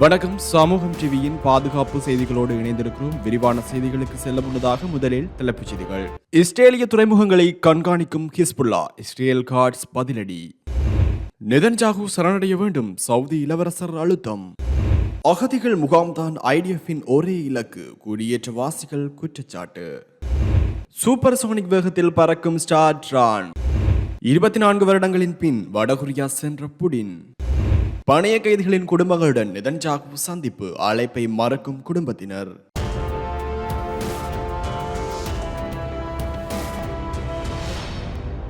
வணக்கம். சமூகம் டிவியின் பாதுகாப்பு செய்திகளோடு இணைந்திருக்கிறோம். விரிவான செய்திகளுக்கு செல்ல முன்னதாக முதலில் தலைப்புச் செய்திகள். இஸ்ரேலிய துறைமுகங்களை கண்காணிக்கும் ஹிஸ்புல்லா. இஸ்ரேல் கார்ட்ஸ் பதிலடி. நெதன்ஜாகு சரணடைய வேண்டும். சவுதி இளவரசர் அழுத்தம். அகதிகள் முகாம்தான் ஐடிஎஃப்பின் ஒரே இலக்கு. குடியேற்றவாசிகள் குற்றச்சாட்டு. சூப்பர் சோனிக் வேகத்தில் பறக்கும் ஸ்டார் ட்ரான். இருபத்தி நான்கு வருடங்களின் பின் வடகொரியா சென்ற புடின். பணைய கைதிகளின் குடும்பங்களுடன் நிதன்ஜாகு சந்திப்பு அழைப்பை மறக்கும் குடும்பத்தினர்.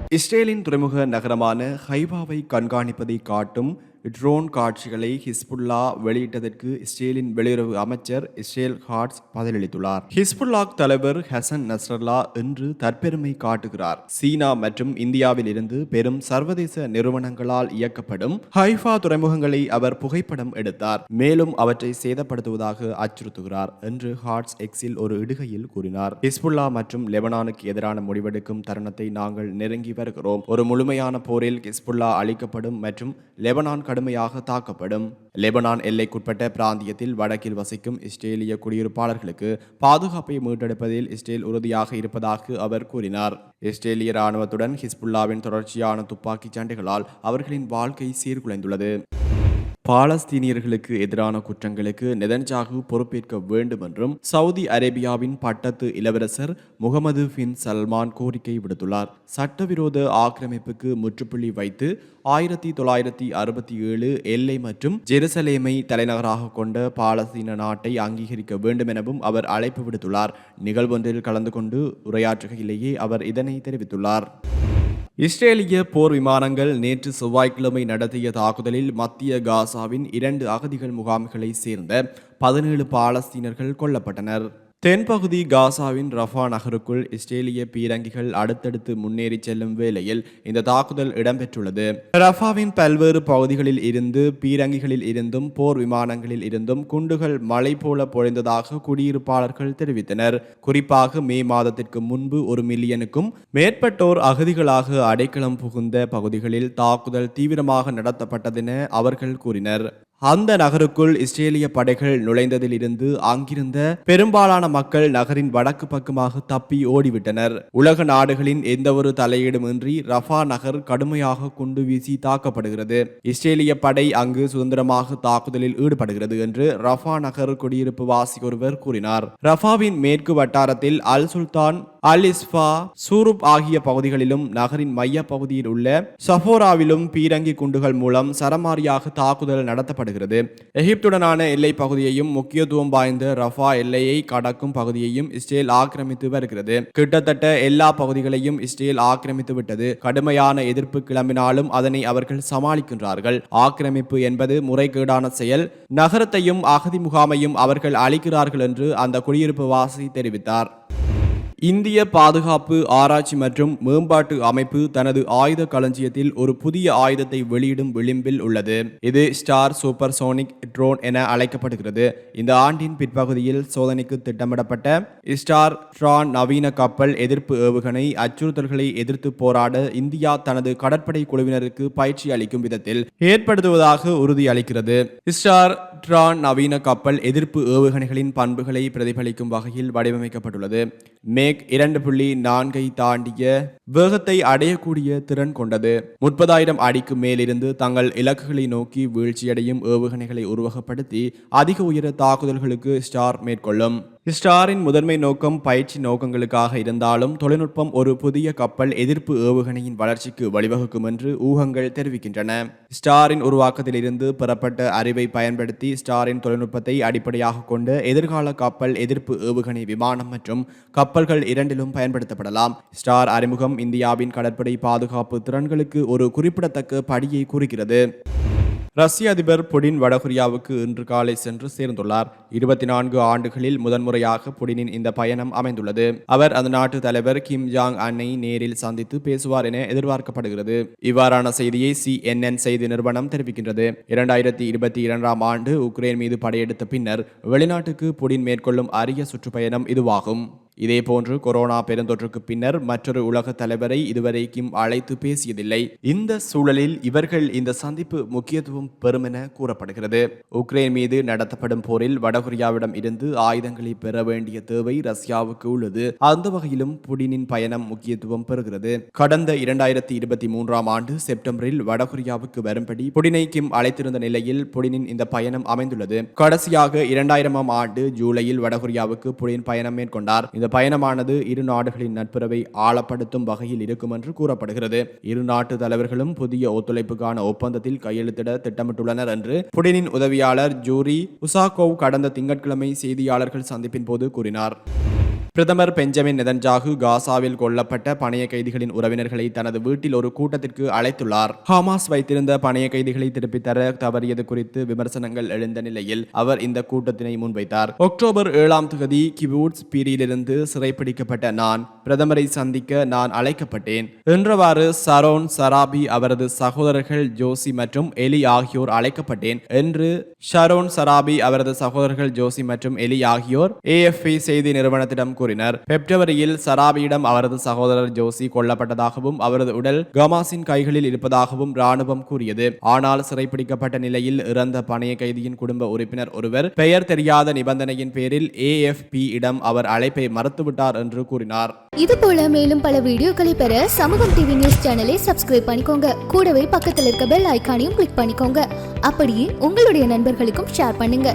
இஸ்ரேலின் துறைமுக நகரமான ஹைவாவை கண்காணிப்பதை காட்டும் ட்ரோன் காட்சிகளை ஹிஸ்புல்லா வெளியிட்டதற்கு இஸ்ரேலின் வெளியுறவு அமைச்சர் இஸ்ரேல் ஹார்ட்ஸ் பதிலளித்துள்ளார். ஹிஸ்புல்லா தலைவர் ஹசன் நஸ்ரல்லா இன்று தற்பெருமை காட்டுகிறார். சீனா மற்றும் இந்தியாவில் இருந்து பெரும் சர்வதேச நிறுவனங்களால் இயக்கப்படும் ஹைஃபா துறைமுகங்களை அவர் புகைப்படம் எடுத்தார். மேலும் அவற்றை சேதப்படுத்துவதாக அச்சுறுத்துகிறார் என்று ஹார்ட்ஸ் எக்ஸில் ஒரு இடுகையில் கூறினார். ஹிஸ்புல்லா மற்றும் லெபனானுக்கு எதிரான முடிவெடுக்கும் தருணத்தை நாங்கள் நெருங்கி வருகிறோம். ஒரு முழுமையான போரில் ஹிஸ்புல்லா அளிக்கப்படும் மற்றும் லெபனான் கடுமையாக தாக்கப்படும். லெபனான் எல்லைக்குட்பட்ட பிராந்தியத்தில் வடக்கில் வசிக்கும் இஸ்ரேலிய குடியிருப்பாளர்களுக்கு பாதுகாப்பை மீட்டெடுப்பதில் இஸ்ரேல் உறுதியாக இருப்பதாக அவர் கூறினார். இஸ்ரேலிய ராணுவத்துடன் ஹிஸ்புல்லாவின் தொடர்ச்சியான துப்பாக்கிச் சண்டைகளால் அவர்களின் வாழ்க்கை சீர்குலைந்துள்ளது. பாலஸ்தீனியர்களுக்கு எதிரான குற்றங்களுக்கு நெதன்ஜாகு பொறுப்பேற்க வேண்டும் என்றும் சவுதி அரேபியாவின் பட்டத்து இளவரசர் முகமது பின் சல்மான் கோரிக்கை விடுத்துள்ளார். சட்டவிரோத ஆக்கிரமிப்புக்கு முற்றுப்புள்ளி வைத்து ஆயிரத்தி தொள்ளாயிரத்தி அறுபத்தி ஏழு எல்லை மற்றும் ஜெருசலேமை தலைநகராக கொண்ட பாலஸ்தீன நாட்டை அங்கீகரிக்க வேண்டும் எனவும் அவர் அழைப்பு விடுத்துள்ளார். நிகழ்வொன்றில் கலந்து கொண்டு உரையாற்றுகையிலேயே அவர் இதனை தெரிவித்துள்ளார். இஸ்ரேலிய போர் விமானங்கள் நேற்று செவ்வாய்க்கிழமை நடத்திய தாக்குதலில் மத்திய காசாவின் இரண்டு அகதிகள் முகாம்களை சேர்ந்த பதினேழு பாலஸ்தீனர்கள் கொல்லப்பட்டனர். தென்பகுதி காசாவின் ரஃபா நகருக்குள் இஸ்ரேலிய பீரங்கிகள் அடுத்தடுத்து முன்னேறி செல்லும் வேளையில் இந்த தாக்குதல் இடம்பெற்றுள்ளது. ரஃபாவின் பல்வேறு பகுதிகளில் இருந்து பீரங்கிகளில் இருந்தும் போர் விமானங்களில் இருந்தும் குண்டுகள் மழை போல பொழிந்ததாக குடியிருப்பாளர்கள் தெரிவித்தனர். குறிப்பாக மே மாதத்திற்கு முன்பு ஒரு மில்லியனுக்கும் மேற்பட்டோர் அகதிகளாக அடைக்கலம் புகுந்த பகுதிகளில் தாக்குதல் தீவிரமாக நடத்தப்பட்டதென அவர்கள் கூறினர். அந்த நகருக்குள் இஸ்ரேலிய படைகள் நுழைந்ததிலிருந்து அங்கிருந்த பெரும்பாலான மக்கள் நகரின் வடக்கு பக்கமாக தப்பி ஓடிவிட்டனர். உலக நாடுகளின் எந்தவொரு தலையீடுமின்றி ரஃபா நகர் கடுமையாக குண்டு வீசி தாக்கப்படுகிறது. இஸ்ரேலிய படை அங்கு சுதந்திரமாக தாக்குதலில் ஈடுபடுகிறது என்று ரஃபா நகர் குடியிருப்பு வாசி ஒருவர் கூறினார். ரஃபாவின் மேற்கு வட்டாரத்தில் அல் சுல்தான் அல் இஸ்ஃபா சூருப் ஆகிய பகுதிகளிலும் நகரின் மைய பகுதியில் உள்ள சஃபோராவிலும் பீரங்கி குண்டுகள் மூலம் சரமாரியாக தாக்குதல் நடத்தப்படுகிறது. எகிப்துடனான எல்லை பகுதியையும் முக்கியத்துவம் வாய்ந்த ரஃபா எல்லையை கடக்கும் பகுதியையும் இஸ்ரேல் ஆக்கிரமித்து வருகிறது. கிட்டத்தட்ட எல்லா பகுதிகளையும் இஸ்ரேல் ஆக்கிரமித்து விட்டது. கடுமையான எதிர்ப்பு கிளம்பினாலும் அதனை அவர்கள் சமாளிக்கின்றார்கள். ஆக்கிரமிப்பு என்பது முறைகேடான செயல். நகரத்தையும் அகதி முகாமையும் அவர்கள் அளிக்கிறார்கள் என்று அந்த குடியிருப்பு வாசி தெரிவித்தார். இந்திய பாதுகாப்பு ஆராய்ச்சி மற்றும் மேம்பாட்டு அமைப்பு தனது ஆயுத களஞ்சியத்தில் ஒரு புதிய ஆயுதத்தை வெளியிடும் விளிம்பில் உள்ளது. இது ஸ்டார் சூப்பர் சோனிக் ட்ரோன் என அழைக்கப்படுகிறது. இந்த ஆண்டின் பிற்பகுதியில் சோதனைக்கு திட்டமிடப்பட்ட ஸ்டார் ட்ரான் நவீன கப்பல் எதிர்ப்பு ஏவுகணை அச்சுறுத்தல்களை எதிர்த்து போராட இந்தியா தனது கடற்படை குழுவினருக்கு பயிற்சி அளிக்கும் விதத்தில் ஏற்படுத்துவதாக உறுதியளிக்கிறது. ஸ்டார் ட்ரான் நவீன கப்பல் எதிர்ப்பு ஏவுகணைகளின் பண்புகளை பிரதிபலிக்கும் வகையில் வடிவமைக்கப்பட்டுள்ளது. மேக் இரண்டு புள்ளி நான்கை தாண்டிய வேகத்தை அடையக்கூடிய திறன் கொண்டது. முப்பதாயிரம் அடிக்கு மேலிருந்து தங்கள் இலக்குகளை நோக்கி வீழ்ச்சியடையும் ஏவுகணைகளை உருவகப்படுத்தி அதிக உயர தாக்குதல்களுக்கு ஸ்டார் மேற்கொள்ளும். ஸ்டாரின் முதன்மை நோக்கம் பயிற்சி நோக்கங்களுக்காக இருந்தாலும் தொழில்நுட்பம் ஒரு புதிய கப்பல் எதிர்ப்பு ஏவுகணையின் வளர்ச்சிக்கு வழிவகுக்கும் என்று ஊகங்கள் தெரிவிக்கின்றன. ஸ்டாரின் உருவாக்கத்திலிருந்து பெறப்பட்ட அறிவை பயன்படுத்தி ஸ்டாரின் தொழில்நுட்பத்தை அடிப்படையாக கொண்டு எதிர்கால கப்பல் எதிர்ப்பு ஏவுகணை விமானம் மற்றும் கப்பல்கள் இரண்டிலும் பயன்படுத்தப்படலாம். ஸ்டார் அறிமுகம் இந்தியாவின் கடற்படை பாதுகாப்பு திறன்களுக்கு ஒரு குறிப்பிடத்தக்க படியை குறிக்கிறது ரஷ்ய அதிபர் புடின் வடகொரியாவுக்கு இன்று காலை சென்று சேர்ந்துள்ளார். இருபத்தி நான்கு ஆண்டுகளில் முதன்முறையாக புடினின் இந்த பயணம் அமைந்துள்ளது. அவர் அந்த நாட்டு தலைவர் கிம் ஜாங் அன்னை நேரில் சந்தித்து பேசுவார் என எதிர்பார்க்கப்படுகிறது. இவ்வாறான செய்தியை சிஎன்என் செய்தி நிறுவனம் தெரிவிக்கின்றது. இரண்டாயிரத்தி இருபத்தி இரண்டாம் ஆண்டு உக்ரைன் மீது படையெடுத்த பின்னர் வெளிநாட்டுக்கு புடின் மேற்கொள்ளும் அரிய சுற்றுப்பயணம் இதுவாகும். இதேபோன்று கொரோனா பெருந்தொற்றுக்கு பின்னர் மற்றொரு உலக தலைவரை இதுவரைக்கும் அழைத்து பேசியதில்லை. இந்த சூழலில் இவர்கள் இந்த சந்திப்பு முக்கியத்துவம் பெறும் என கூறப்படுகிறது. உக்ரைன் மீது நடத்தப்படும் போரில் வடகொரியாவிடம் இருந்து ஆயுதங்களை பெற வேண்டிய தேவை ரஷ்யாவுக்கு உள்ளது. அந்த வகையிலும் புடினின் பயணம் முக்கியத்துவம் பெறுகிறது. கடந்த இரண்டாயிரத்தி இருபத்தி மூன்றாம் ஆண்டு செப்டம்பரில் வடகொரியாவுக்கு வரும்படி புடினை கிம் அழைத்திருந்த நிலையில் புடினின் இந்த பயணம் அமைந்துள்ளது. கடைசியாக இரண்டாயிரமாம் ஆண்டு ஜூலையில் வடகொரியாவுக்கு புடின் பயணம் மேற்கொண்டார். இந்த பயணமானது இரு நாடுகளின் நட்புறவை ஆழப்படுத்தும் வகையில் இருக்கும் என்று கூறப்படுகிறது. இரு நாட்டு தலைவர்களும் புதிய ஒத்துழைப்புக்கான ஒப்பந்தத்தில் கையெழுத்திட திட்டமிட்டுள்ளனர் என்று புடினின் உதவியாளர் ஜூரி உசாகோவ் கடந்த திங்கட்கிழமை செய்தியாளர்கள் சந்திப்பின் போது கூறினார். பிரதமர் பெஞ்சமின் நெதன்ஜாகு காசாவில் கொல்லப்பட்ட பணைய கைதிகளின் உறவினர்களை தனது வீட்டில் ஒரு கூட்டத்திற்கு அழைத்துள்ளார். ஹமாஸ் வைத்திருந்த பணைய கைதிகளை திருப்பித் தர தவறியது குறித்து விமர்சனங்கள் எழுந்த நிலையில் அவர் இந்த கூட்டத்தினை முன்வைத்தார். அக்டோபர் ஏழாம் தேதி கிபூட்ஸ் பீரியிலிருந்து சிறைப்பிடிக்கப்பட்ட நான் பிரதமரை சந்திக்க நான் அழைக்கப்பட்டேன். என்றவாறு சரோன் சராபி அவரது சகோதரர்கள் ஜோசி மற்றும் எலி ஆகியோர் அழைக்கப்பட்டேன் என்று ஷரோன் சராபி அவரது சகோதரர்கள் ஜோசி மற்றும் எலி ஆகியோர் ஏஎஃப்பி செய்தி நிறுவனத்திடம் கூறினர். பிப்ரவரியில் சராபியிடம் அவரது சகோதரர் ஜோசி கொல்லப்பட்டதாகவும் அவரது உடல் கமாஸின் கைகளில் இருப்பதாகவும் ராணுவம் கூறியது. ஆனால் சிறைப்பிடிக்கப்பட்ட நிலையில் இறந்த பணைய கைதியின் குடும்ப உறுப்பினர் ஒருவர் பெயர் தெரியாத நிபந்தனையின் பேரில் ஏஎஃப்பி இடம் அவர் அழைப்பை மறுத்துவிட்டார் என்று கூறினார். இது போல மேலும் பல வீடியோக்களை பெற சமூகம் டிவி நியூஸ் சேனலை சப்ஸ்கிரைப் பண்ணிக்கோங்க. கூடவே பக்கத்தில் இருக்க பெல் ஐக்கானையும் கிளிக் பண்ணிக்கோங்க. அப்படியே உங்களுடைய நண்பர்களுக்கும் ஷேர் பண்ணுங்க.